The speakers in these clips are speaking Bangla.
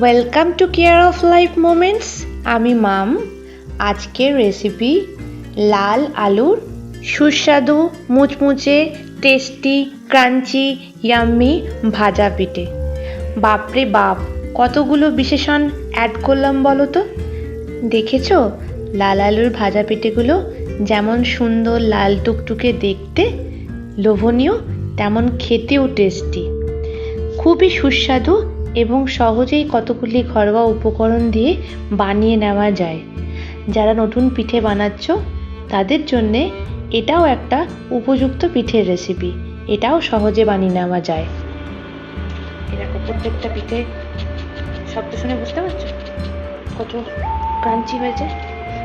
Welcome to care of life moments আমি মাম। আজকের রেসিপি লাল আলুর সুস্বাদু, মুচমুচে টেস্টি ক্রাঞ্চি ইয়াম্মি ভাজা পিঠে। বাপরে বাপ, কতগুলো বিশেষণ অ্যাড করলাম বলো তো? দেখেছ? লাল আলুর ভাজা পিঠেগুলো যেমন সুন্দর লাল টুকটুকে দেখতে, লোভনীয়, তেমন খেতেও টেস্টি খুবই সুস্বাদু এবং সহজেই কতগুলি ঘরোয়া উপকরণ দিয়ে বানিয়ে নেওয়া যায়। যারা নতুন পিঠে বানাচ্ছ, তাদের জন্যে এটাও একটা উপযুক্ত পিঠের রেসিপি এটাও সহজে বানিয়ে নেওয়া যায়। এরকম প্রত্যেকটা পিঠে শব্দ শুনে বুঝতে পারছ? কত ক্রাঞ্চি হয়েছে।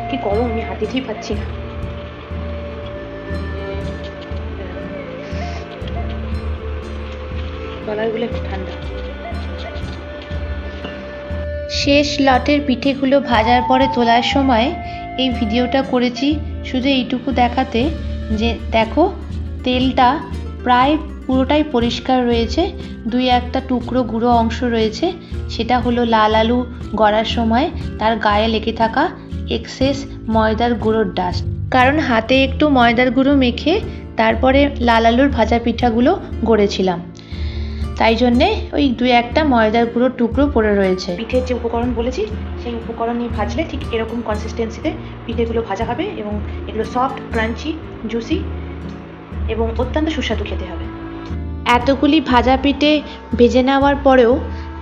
কি গরম, আমি হাতিতেই পাচ্ছি না। গলাগুলো একটু ঠান্ডা। শেষ লটের পিঠেগুলো ভাজার পরে তোলার সময় এই ভিডিওটা করেছি। শুধু এইটুকু দেখাতে যে দেখো, তেলটা প্রায় পুরোটাই পরিষ্কার রয়েছে। দুই একটা টুকরো গুঁড়ো অংশ রয়েছে। সেটা হলো লাল আলু গড়ার সময়, তার গায়ে লেগে থাকা এক্সেস ময়দার গুঁড়োর ডাস্ট। কারণ হাতে একটু ময়দার গুঁড়ো মেখে তারপরে লাল আলুর ভাজা পিঠাগুলো গড়েছিলাম। তাই জন্যে ওই দু একটা ময়দার গুঁড়ো টুকরো পড়ে রয়েছে। পিঠের যে উপকরণ বলেছি সেই উপকরণ নিয়ে ভাজলে ঠিক এরকম কনসিস্টেন্সিতে পিঠেগুলো ভাজা হবে এবং এগুলো সফট ক্রাঞ্চি জুসি এবং অত্যন্ত সুস্বাদু খেতে হবে। এতগুলি ভাজা পিঠে ভেজে নেওয়ার পরেও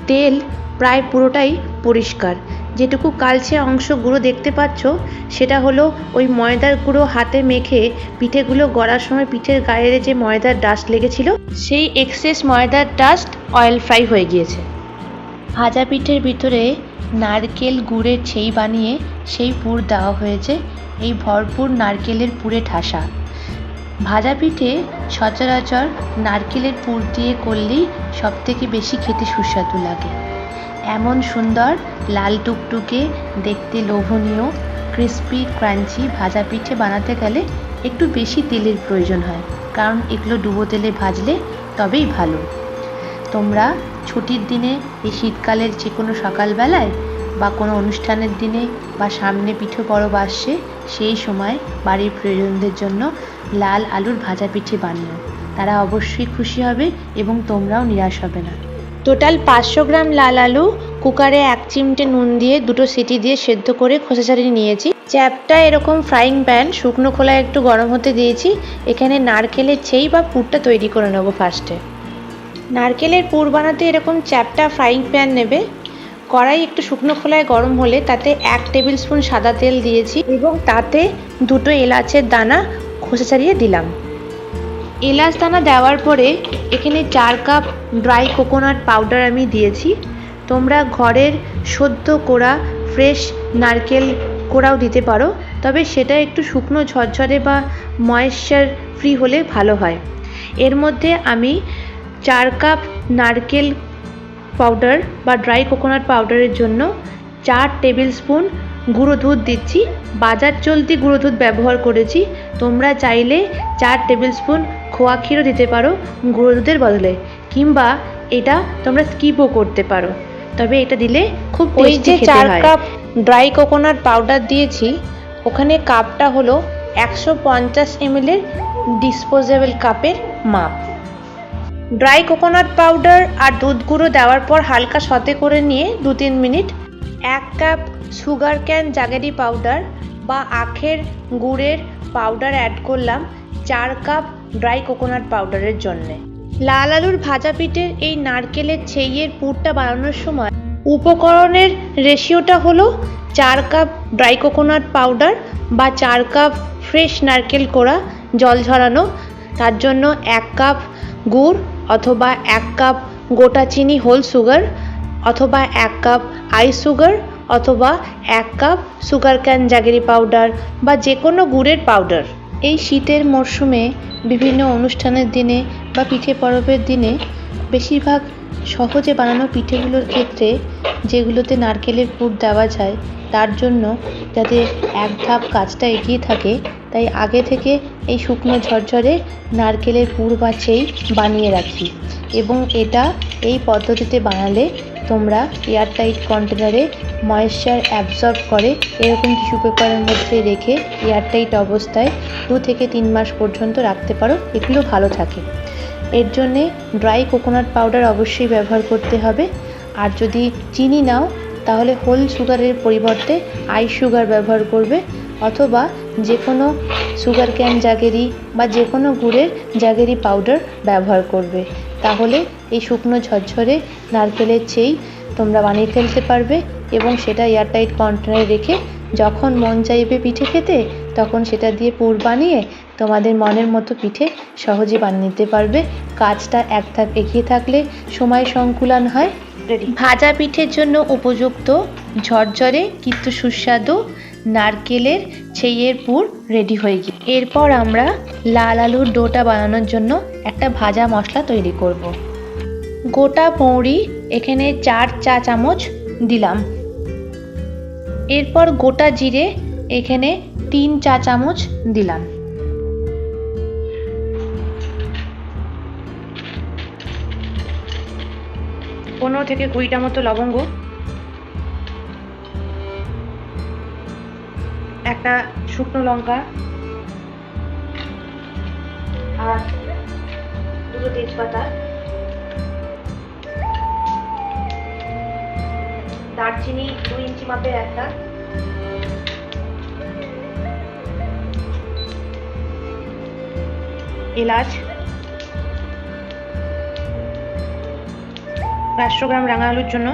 তেল প্রায় পুরোটাই পরিষ্কার। যেটুকু কালচে অংশ গুঁড়ো দেখতে পাচ্ছ, সেটা হলো ওই ময়দার গুঁড়ো হাতে মেখে পিঠেগুলো গড়ার সময় পিঠের গায়ের যে ময়দার ডাস্ট লেগেছিল, সেই এক্সেস ময়দার ডাস্ট অয়েল ফ্রাই হয়ে গিয়েছে। ভাজা পিঠের ভিতরে নারকেল গুড়ের ছেই বানিয়ে সেই পুর দেওয়া হয়েছে, এই ভরপুর নারকেলের পুরে ঠাসা। ভাজা পিঠে সচরাচর নারকেলের পুর দিয়ে করলেই সবথেকে বেশি খেতে সুস্বাদু লাগে। এমন সুন্দর লাল টুকটুকে দেখতে লোভনীয় ক্রিস্পি ক্রাঞ্চি ভাজা পিঠে বানাতে গেলে একটু বেশি তেলের প্রয়োজন হয়, কারণ এগুলো ডুবো তেলে ভাজলে তবেই ভালো। তোমরা ছুটির দিনে এই শীতকালের যে কোনো সকালবেলায় বা কোনো অনুষ্ঠানের দিনে বা সামনে পিঠে পরব আসছে সেই সময় বাড়ির প্রয়োজনদের জন্য লাল আলুর ভাজা পিঠে বানিও। তারা অবশ্যই খুশি হবে এবং তোমরাও নিরাশ হবে না। টোটাল পাঁচশো গ্রাম লাল আলু, কুকারে এক চিমটে নুন দিয়ে দুটো সিটি দিয়ে সেদ্ধ করে খোসা ছাড়িয়ে নিয়েছি। চ্যাপটা এরকম ফ্রাইং প্যান শুকনো খোলায় একটু গরম হতে দিয়েছি। এখানে নারকেলের ছেই বা পুরটা তৈরি করে নেব ফার্স্টে নারকেলের পুর বানাতে এরকম চ্যাপটা ফ্রাইং প্যান নেবে। কড়াই একটু শুকনো খোলায় গরম হলে তাতে এক টেবিল স্পুন সাদা তেল দিয়েছি এবং তাতে দুটো এলাচের দানা খোসা ছাড়িয়ে দিলাম। এলাচ দানা দেওয়ার পরে এখানে চার কাপ ড্রাই কোকোনাট পাউডার আমি দিয়েছি। তোমরা ঘরের সদ্য কোড়া ফ্রেশ নারকেল কোড়াও দিতে পারো, তবে সেটা একটু শুকনো ঝরঝরে বা ময়েশ্চার ফ্রি হলে ভালো হয়। এর মধ্যে আমি চার কাপ নারকেল পাউডার বা ড্রাই কোকোনাট পাউডারের জন্য চার টেবিল স্পুন গুঁড়ো দুধ দিচ্ছি। বাজার চলতি গুঁড়ো দুধ ব্যবহার করেছি। তোমরা চাইলে চার টেবিল স্পুন খোয়া ক্ষীরও দিতে পারো গুঁড়ো দুধের বদলে কিংবা এটা তোমরা স্কিপও করতে পারো। তবে এটা দিলে খুব ওই যে চার কাপ ড্রাই কোকোনাট পাউডার দিয়েছি ওখানে কাপটা হলো একশো পঞ্চাশ এমএলের ডিসপোজেবল কাপের মাপ। ড্রাই কোকোনাট পাউডার আর দুধ গুঁড়ো দেওয়ার পর হালকা সতে করে নিয়ে দু তিন মিনিট এক cup sugar cane, jaggery powder বা আখের গুড়ের পাউডার অ্যাড করলাম চার কাপ ড্রাই কোকোনাট পাউডারের জন্যে। লাল আলুর ভাজা পিঠের এই নারকেলের ছেইয়ের পুরটা বানানোর সময় উপকরণের রেশিওটা হলো চার কাপ ড্রাই কোকোনাট পাউডার বা চার কাপ ফ্রেশ নারকেল কোড়া, জল ঝরানো, তার জন্য এক কাপ গুড় অথবা এক কাপ গোটা চিনি হোল সুগার অথবা এক কাপ আইস সুগার অথবা এক cup sugar cane jaggery powder বা যে কোনো গুড়ের পাউডার এই শীতের মরশুমে বিভিন্ন অনুষ্ঠানের দিনে বা পিঠে পরবের দিনে বেশিরভাগ সহজে বানানো পিঠেগুলোর ক্ষেত্রে যেগুলোতে নারকেলের পুর দেওয়া যায়, তার জন্য যাতে এক ধাপ কাজটা এগিয়ে থাকে, তাই আগে থেকে এই শুকনো ঝরঝরে নারকেলের পুর বা ছেই বানিয়ে রাখি। এবং এটা এই পদ্ধতিতে বানালে তোমরা এয়ারটাইট কন্টেনারে ময়েশ্চার অ্যাবজর্ব করে এরকম টিস্যু পেপারের মধ্যে রেখে এয়ারটাইট অবস্থায় দু থেকে তিন মাস পর্যন্ত রাখতে পারো, এগুলো ভালো থাকে। এর জন্যে ড্রাই কোকোনাট পাউডার অবশ্যই ব্যবহার করতে হবে। আর যদি চিনি নাও, তাহলে হোল সুগারের পরিবর্তে আই সুগার ব্যবহার করবে, অথবা যে কোনো সুগার ক্যান জাগেরি বা যে কোনো গুড়ের জাগেরি পাউডার ব্যবহার করবে। তাহলে এই শুকনো ঝরঝরে নারকেলের চেই তোমরা বানিয়ে ফেলতে পারবে এবং সেটা এয়ারটাইট কন্টেনারে রেখে যখন মন চাইবে পিঠে খেতে তখন সেটা দিয়ে পুর বানিয়ে তোমাদের মনের মতো পিঠে সহজে বানিয়ে নিতে পারবে। কাজটা এক ধাপ এগিয়ে থাকলে সময় সংকুলান হয়। ভাজা পিঠের জন্য উপযুক্ত ঝরঝরে কিন্তু সুস্বাদু নারকেলের ছেইয়ের পুর রেডি হয়ে গিয়ে। এরপর আমরা লাল আলুর ডোটা বানানোর জন্য একটা ভাজা মশলা তৈরি করব। গোটা মৌরি এখানে চার চা চামচ দিলাম। এরপর গোটা জিরে এখানে তিন চা চামচ দিলাম। পনেরো থেকে কুড়িটা মতো লবঙ্গ একটা শুকনো লঙ্কা আর দুটো তেজপাতা, দারচিনি দুই ইঞ্চি মাপের একটা, এলাচ, পাঁচশো গ্রাম রাঙা আলুর জন্য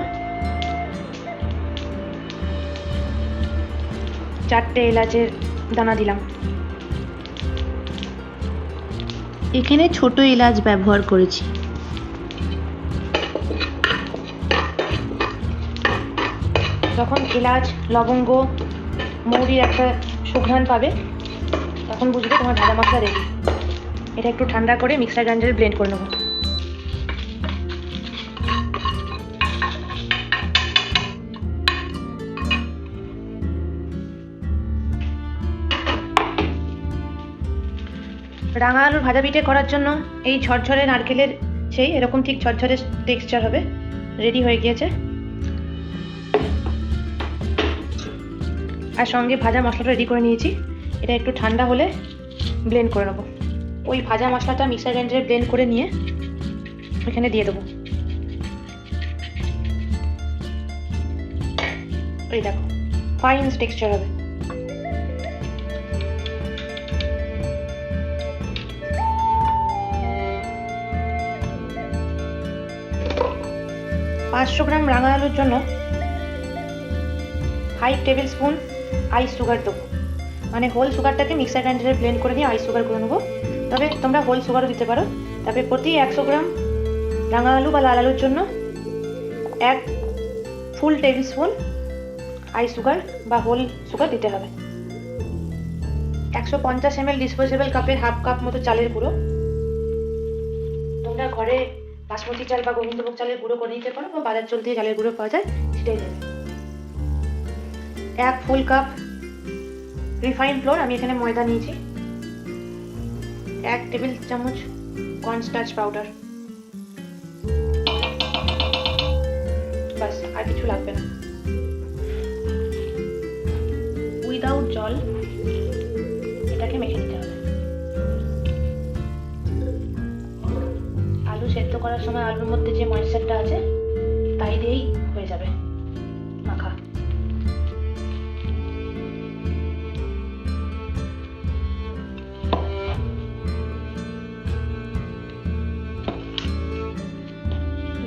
চারটে এলাচের দানা দিলাম। এখানে ছোট এলাচ ব্যবহার করেছি। যখন এলাচ লবঙ্গ মৌরির একটা সুঘ্রাণ পাবে তখন বুঝবে তোমার ভাজা মশলা রেডি এটা একটু ঠান্ডা করে মিক্সার গ্রাইন্ডারে ব্লেন্ড করে নেব। রাঙা আলুর ভাজা পিঠে করার জন্য এই ঝরঝরে নারকেলের সেই এরকম ঠিক ঝরঝরে টেক্সচার হবে। রেডি হয়ে গিয়েছে। আর সঙ্গে ভাজা মশলাটা রেডি করে নিয়েছি। এটা একটু ঠান্ডা হলে ব্লেন্ড করে নেব। ওই ভাজা মশলাটা মিক্সার গ্রাইন্ডারে ব্লেন্ড করে নিয়ে এখানে দিয়ে দেবো। এই দেখো ফাইন টেক্সচার হবে। পাঁচশো গ্রাম রাঙা আলুর জন্য five tablespoon ice sugar দেবো। মানে হোল সুগারটাকে মিক্সার গ্রাইন্ডারে ব্লেন্ড করে নিয়ে আইস সুগার করে নেব। তবে তোমরা হোল সুগারও দিতে পারো। তবে প্রতি একশো গ্রাম রাঙা আলু বা লাল আলুর জন্য এক full tablespoon ice sugar বা হোল সুগার দিতে হবে। একশো পঞ্চাশ এম এল ডিসপোজেবল কাপের হাফ কাপ মতো চালের গুঁড়ো। বাসমতি চাল বা গোবিন্দভোগ চালের গুঁড়ো করে নিতে পারো বা বাজার চলতে চালের গুঁড়ো পাওয়া যায়, সেটাই দেবে এক ফুল কাপ রিফাইন ফ্লোর আমি এখানে ময়দা নিয়েছি। এক টেবিল চামচ কর্নস্টার্চ পাউডার বাস আর কিছু লাগবে না। উইদাউট জল সেদ্ধ করার সময় আলুর মধ্যে যে ময়েশ্চারটা আছে, তাই দিয়েই হয়ে যাবে মাখা।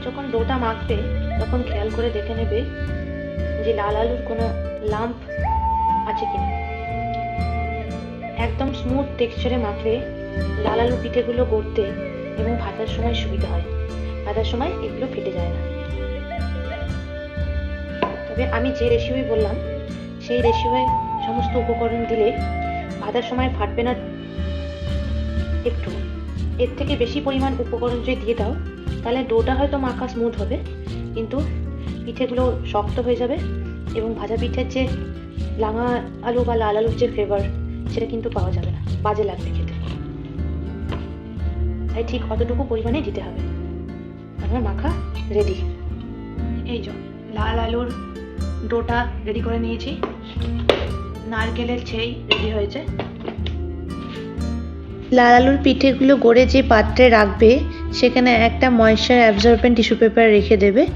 যখন ডোটা মাখবে, তখন খেয়াল করে দেখে নেবে যে লাল আলুর কোনো লাম্প আছে কিনা। একদম স্মুথ টেক্সচারে মাখলে লাল আলু পিঠেগুলো গড়তে এবং ভাজার সময় সুবিধা হয়। ভাজার সময় এগুলো ফেটে যায় না। তবে আমি যে রেসিপি বললাম, সেই রেসিপিতে সমস্ত উপকরণ দিলে ভাজার সময় ফাটবে না একটু। এর থেকে বেশি পরিমাণ উপকরণ যদি দিয়ে দাও, তাহলে ডোটা হয়তো মাখা স্মুথ হবে, কিন্তু পিঠেগুলো শক্ত হয়ে যাবে এবং ভাজা পিঠের যে লাঙা আলু বা লাল আলুর যে ফ্লেভার সেটা কিন্তু পাওয়া যাবে না। বাজে লাগবে তাই ঠিক অতটুকু পরিমাণে দিতে হবে। আমার মাখা রেডি এই যে, লাল আলুর ডোটা রেডি করে নিয়েছি। নারকেলের ছেই রেডি হয়েছে। লাল আলুর পিঠেগুলো গড়ে যে পাত্রে রাখবে, সেখানে একটা ময়েশ্চার অ্যাবজর্বেন্ট টিস্যু পেপার রেখে দেবে।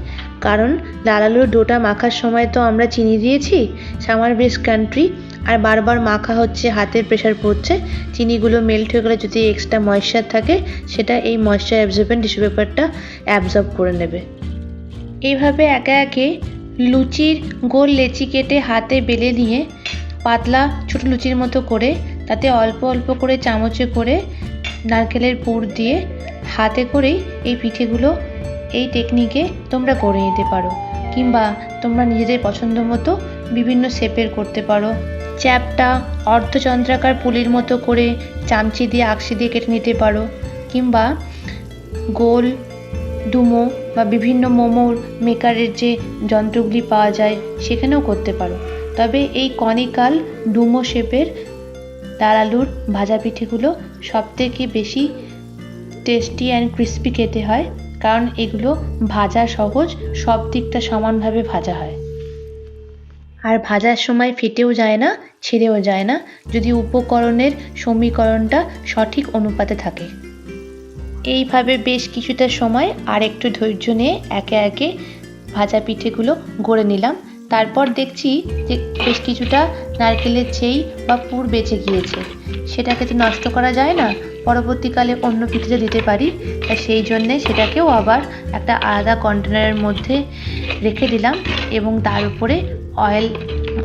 কারণ লাল আলুর ডোটা মাখার সময় তো আমরা চিনি দিয়েছি, সামার বেস কান্ট্রি আর বারবার মাখা হচ্ছে, হাতের প্রেশার পড়ছে, চিনিগুলো মেল্ট হয়ে গেলে যদি এক্সট্রা ময়েশ্চার থাকে, সেটা এই ময়েশ্চার অ্যাবজর্বেন্ট টিস্যু পেপারটা অ্যাবজর্ব করে নেবে। এইভাবে একে একে লুচির গোল লেচি কেটে হাতে বেলে নিয়ে পাতলা ছোট লুচির মতো করে, তাতে অল্প অল্প করে চামচে করে নারকেলের পুর দিয়ে হাতে করেই এই পিঠেগুলো এই টেকনিকে তোমরা করে নিতে পারো। কিংবা তোমরা নিজেদের পছন্দ মতো বিভিন্ন শেপের করতে পারো। চ্যাপটা অর্ধচন্দ্রাকার পুলির মতো করে চামচি দিয়ে আকশি দিয়ে কেটে নিতে পারো। কিংবা গোল, ডুমো বা বিভিন্ন মোমোর মেকারের যে যন্ত্রগুলি পাওয়া যায়, সেখানেও করতে পারো। তবে এই কনিকাল ডুমো শেপের লাল আলুর ভাজা পিঠেগুলো সবথেকে বেশি টেস্টি অ্যান্ড ক্রিস্পি খেতে হয়। কারণ এগুলো ভাজা সহজ, সব দিকটা সমানভাবে ভাজা হয়। আর ভাজার সময় ফেটেও যায় না, ছেড়েও যায় না, যদি উপকরণের সমীকরণটা সঠিক অনুপাতে থাকে। এইভাবে বেশ কিছুটা সময় আর একটু ধৈর্য নিয়ে একে একে ভাজা পিঠেগুলো গড়ে নিলাম। তারপর দেখছি যে বেশ কিছুটা নারকেলের চেই বা পুর বেঁচে গিয়েছে। সেটাকে তো নষ্ট করা যায় না পরবর্তীকালে অন্য পিঠেতে দিতে পারি তাই সেই জন্যে সেটাকেও আবার একটা আলাদা কন্টেনারের মধ্যে রেখে দিলাম এবং তার উপরে অয়েল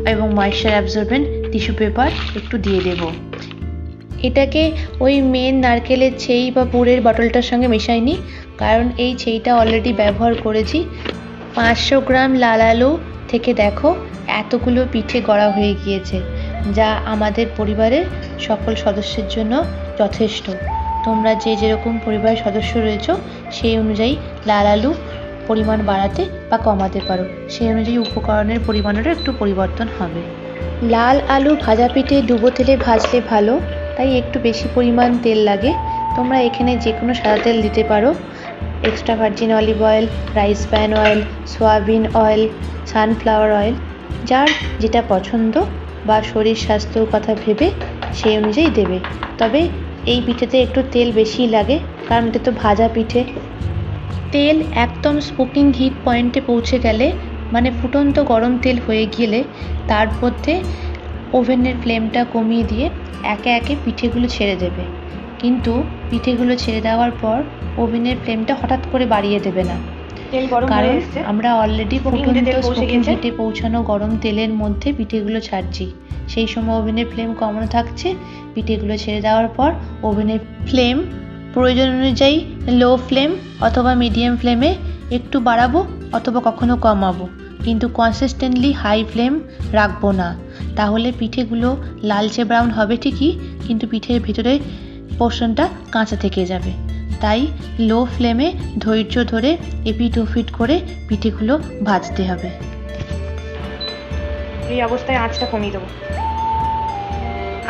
এবং ময়েশ্চার অ্যাবজর্বেন্ট টিস্যু পেপার একটু দিয়ে দেবো। এটাকে ওই মেন নারকেলের ছেই বা পুরের বটলটার সঙ্গে মেশাইনি, কারণ এই ছেইটা অলরেডি ব্যবহার করেছি। পাঁচশো গ্রাম লাল আলু থেকে দেখো, এতগুলো পিঠে গড়া হয়ে গিয়েছে। যা আমাদের পরিবারের সকল সদস্যের জন্য যথেষ্ট। তোমরা যে যেরকম পরিবারের সদস্য রয়েছো, সেই অনুযায়ী লাল আলু পরিমাণ বাড়াতে বা কমাতে পারো। সেই অনুযায়ী উপকরণের পরিমাণেরও একটু পরিবর্তন হবে। লাল আলু ভাজা পিঠে ডুবো তেলে ভাজলে ভালো, তাই একটু বেশি পরিমাণ তেল লাগে। তোমরা এখানে যে কোনো সাদা তেল দিতে পারো। Extra virgin olive oil, rice bran oil, soybean oil, sunflower oil, যার যেটা পছন্দ বা শরীর স্বাস্থ্যর কথা ভেবে সেই অনুযায়ী দেবে। তবে এই পিঠেতে একটু তেল বেশি লাগে, কারণ এটা তো ভাজা পিঠে। তেল একদম স্মোকিং হিট পয়েন্টে পৌঁছে গেলে মানে ফুটন্ত গরম তেল হয়ে গেলে, তার মধ্যে ওভেনের ফ্লেমটা কমিয়ে দিয়ে একে একে পিঠেগুলো ছেড়ে দেবে। কিন্তু পিঠেগুলো ছেড়ে দেওয়ার পর ওভেনের ফ্লেমটা হঠাৎ করে বাড়িয়ে দেবে না। কারণ আমরা অলরেডি ফুটন্ত স্মোকিং। হিটে পৌঁছানো গরম তেলের মধ্যে পিঠেগুলো ছাড়ছি। সেই সময় ওভেনের ফ্লেম কমানো থাকছে। পিঠেগুলো ছেড়ে দেওয়ার পর ওভেনের ফ্লেম প্রয়োজন অনুযায়ী লো ফ্লেম অথবা মিডিয়াম ফ্লেমে একটু বাড়াবো অথবা কখনো কমাবো। কিন্তু কনসিস্টেন্টলি হাই ফ্লেম রাখব না। তাহলে পিঠেগুলো লালচে ব্রাউন হবে ঠিকই কিন্তু পিঠের ভেতরে পোর্শনটা কাঁচা থেকে যাবে। তাই লো ফ্লেমে ধৈর্য ধরে এপিট ওপিট করে পিঠেগুলো ভাজতে হবে। এই অবস্থায় আঁচটা কমিয়ে দেবো।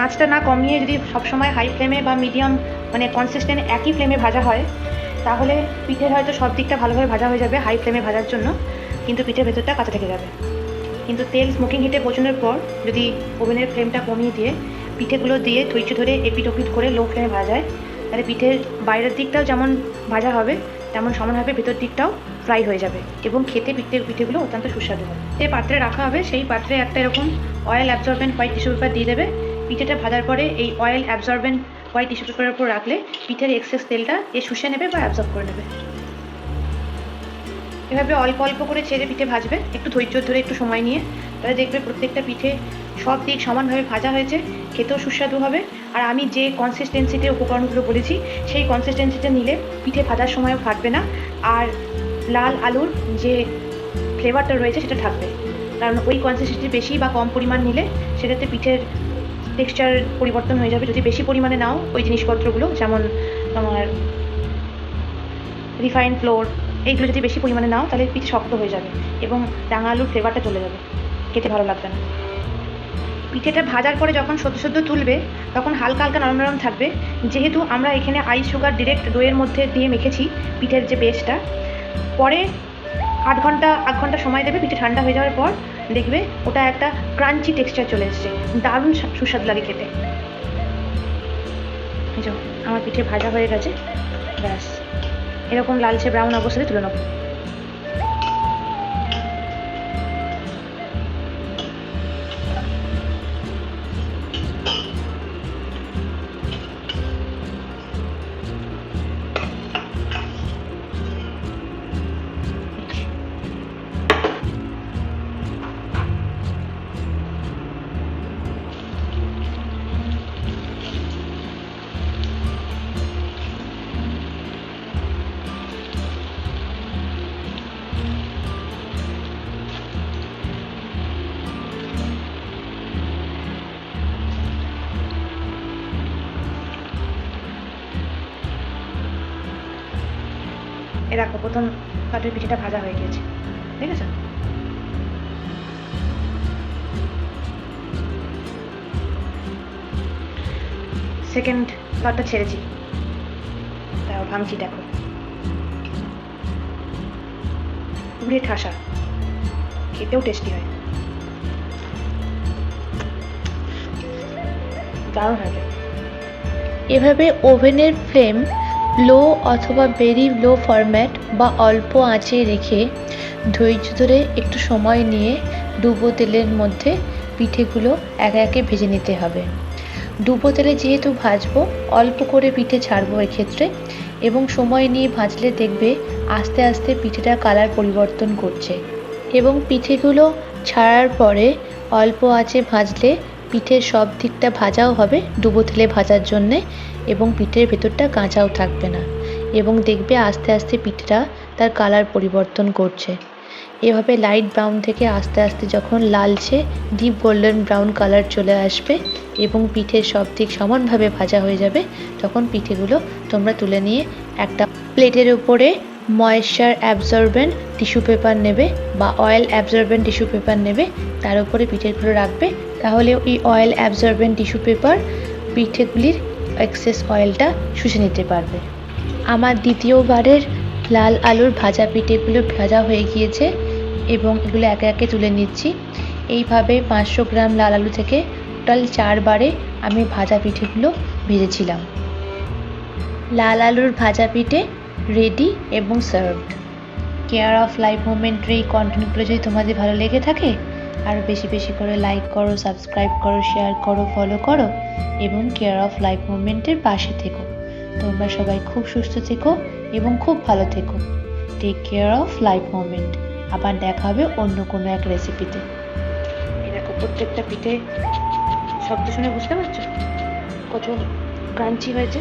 আঁচটা না কমিয়ে যদি সবসময় হাই ফ্লেমে বা মিডিয়াম মানে কনসিস্টেন্ট একই ফ্লেমে ভাজা হয়, তাহলে পিঠের হয়তো সব দিকটা ভালোভাবে ভাজা হয়ে যাবে হাই ফ্লেমে ভাজার জন্য, কিন্তু পিঠের ভেতরটা কাঁচা থেকে যাবে। কিন্তু তেল স্মোকিং হিটে পৌঁছানোর পর যদি ওভেনের ফ্লেমটা কমিয়ে দিয়ে পিঠেগুলো দিয়ে ধৈর্য ধরে এপিট ওপিট করে লো ফ্লেমে ভাজায় তাহলে পিঠের বাইরের দিকটাও যেমন ভাজা হবে, তেমন সমানভাবে ভেতর দিকটাও ফ্রাই হয়ে যাবে এবং খেতে পিঠে পিঠেগুলো অত্যন্ত সুস্বাদু হবে। যে পাত্রে রাখা হবে, সেই পাত্রে একটা এরকম oil absorbent white tissue paper দিয়ে দেবে। পিঠেটা ভাজার পরে এই অয়েল অ্যাবজর্বেন্ট হোয়াইট টিস্যু পেপারের উপর রাখলে পিঠের এক্সেস তেলটা এ শুষে নেবে বা অ্যাবজর্ব করে নেবে। এভাবে অল্প অল্প করে ছেড়ে পিঠে ভাজবে, একটু ধৈর্য ধরে, একটু সময় নিয়ে। তাহলে দেখবে প্রত্যেকটা পিঠে সব দিক সমানভাবে ভাজা হয়েছে, খেতেও সুস্বাদু হবে। আর আমি যে কনসিস্টেন্সিতে উপকরণগুলো বলেছি, সেই কনসিস্টেন্সিতে নিলে পিঠে ভাজার সময়ও ফাটবে না। আর লাল আলুর যে ফ্লেভারটা রয়েছে, সেটা থাকবে। কারণ ওই কনসিস্টেন্সি বেশি বা কম পরিমাণ নিলে সেক্ষেত্রে পিঠের টেক্সচার পরিবর্তন হয়ে যাবে। যদি বেশি পরিমাণে নাও ওই জিনিসপত্রগুলো, যেমন তোমার রিফাইন ফ্লোর এইগুলো যদি বেশি পরিমাণে নাও, তাহলে পিঠে শক্ত হয়ে যাবে এবং রাঙা আলুর ফ্লেভারটা চলে যাবে। খেতে ভালো লাগবে না। পিঠেটা ভাজার পরে যখন সদ্য সদ্য তুলবে, তখন হালকা হালকা নরম নরম থাকবে। যেহেতু আমরা এখানে আইস সুগার ডিরেক্ট দইয়ের মধ্যে দিয়ে মেখেছি পিঠের যে বেসটা পরে আধ ঘণ্টা আধ ঘণ্টা সময় দেবে পিঠে ঠান্ডা হয়ে যাওয়ার পর দেখবে ওটা একটা ক্রাঞ্চি টেক্সচার চলে এসছে। দারুণ সুস্বাদ লাগে খেতে। আমার পিঠে ভাজা হয়ে গেছে, ব্যাস। এরকম লালচে ব্রাউন অবস্থাতে তুলে নেব। এ দেখো প্রথম কাঠের পিঠেটা ভাজা হয়ে গিয়েছে। ঠিক আছে? সেকেন্ড লটটা ছেড়েছি। তাও ভাঙছি, দেখো। পুরে ঠাসা। খেতেও টেস্টি হয়। দারুণ হবে এভাবে ওভেনের ফ্লেম লো অথবা ভেরি লো ফরম্যাট বা অল্প আঁচে রেখে ধৈর্য ধরে একটু সময় নিয়ে ডুবো তেলের মধ্যে পিঠেগুলো একে একে ভেজে নিতে হবে। ডুবো তেলে যেহেতু ভাজবো, অল্প করে পিঠে ছাড়বো এক্ষেত্রে এবং সময় নিয়ে ভাজলে দেখবে আস্তে আস্তে পিঠেটা কালার পরিবর্তন করছে এবং পিঠেগুলো ছাড়ার পরে অল্প আঁচে ভাজলে পিঠের সব দিকটা ভাজাও হবে ডুবো তেলে ভাজার জন্যে। এবং পিঠের ভেতরটা কাঁচাও থাকবে না। এবং দেখবে আস্তে আস্তে পিঠেটা তার কালার পরিবর্তন করছে। এভাবে লাইট ব্রাউন থেকে আস্তে আস্তে যখন লালচে ডিপ গোল্ডেন ব্রাউন কালার চলে আসবে এবং পিঠের সব দিক সমানভাবে ভাজা হয়ে যাবে, তখন পিঠেগুলো তোমরা তুলে নিয়ে একটা প্লেটের উপরে ময়েশ্চার অ্যাবজর্বেন্ট টিস্যু পেপার নেবে বা অয়েল অ্যাবজর্বেন্ট টিস্যু পেপার নেবে, তার উপরে পিঠেগুলো রাখবে। তাহলে ওই অয়েল অ্যাবজর্বেন্ট টিস্যু পেপার পিঠেগুলির এক্সেস অয়েলটা শুষে নিতে পারবে। আমার দ্বিতীয়বারের লাল আলুর ভাজা পিঠেগুলো ভাজা হয়ে গিয়েছে এবং এগুলো একে একে তুলে নিচ্ছি। এইভাবে পাঁচশো গ্রাম লাল আলু থেকে টোটাল চারবারে আমি ভাজা পিঠেগুলো ভেজেছিলাম। লাল আলুর ভাজা পিঠে রেডি এবং সার্ভড কেয়ার অফ লাইফ মুভমেন্টের এই কন্টেন্টগুলো যদি তোমাদের ভালো লেগে থাকে আরও বেশি বেশি করে লাইক করো সাবস্ক্রাইব করো শেয়ার করো ফলো করো এবং কেয়ার অফ লাইফ মুভমেন্টের পাশে থেকো। তোমরা সবাই খুব সুস্থ থেকো এবং খুব ভালো থেকো। Take care of life movement আবার দেখা হবে অন্য কোনো এক রেসিপিতে দেখো প্রত্যেকটা পিঠে শব্দ শুনে বুঝতে পারছ? কত ক্রাঞ্চি হয়েছে।